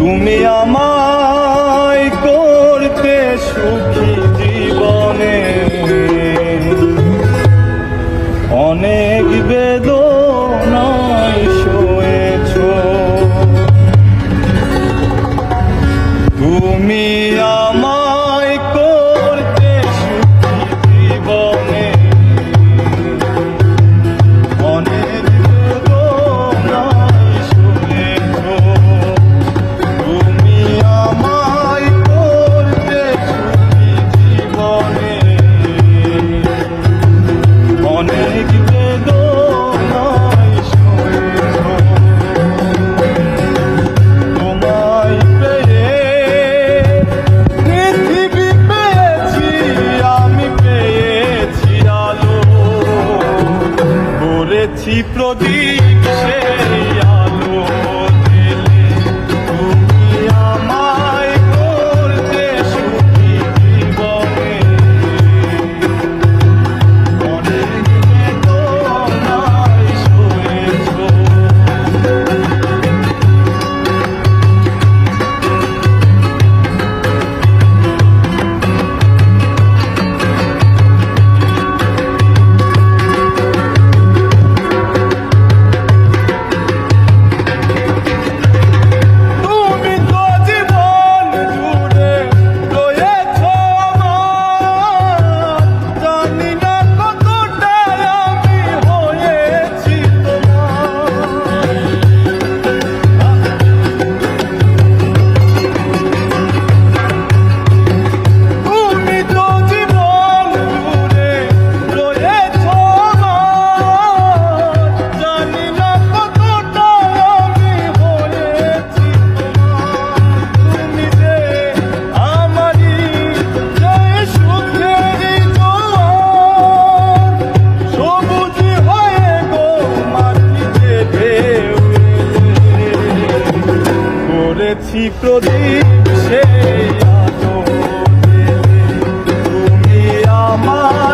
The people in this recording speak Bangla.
তুমি আমায় করতে সুখী জীবনে। অনেক বেদনায় সয়েছ তুমি আছি প্রদীপ সে করেছি প্রদীপ সে তুমি আমার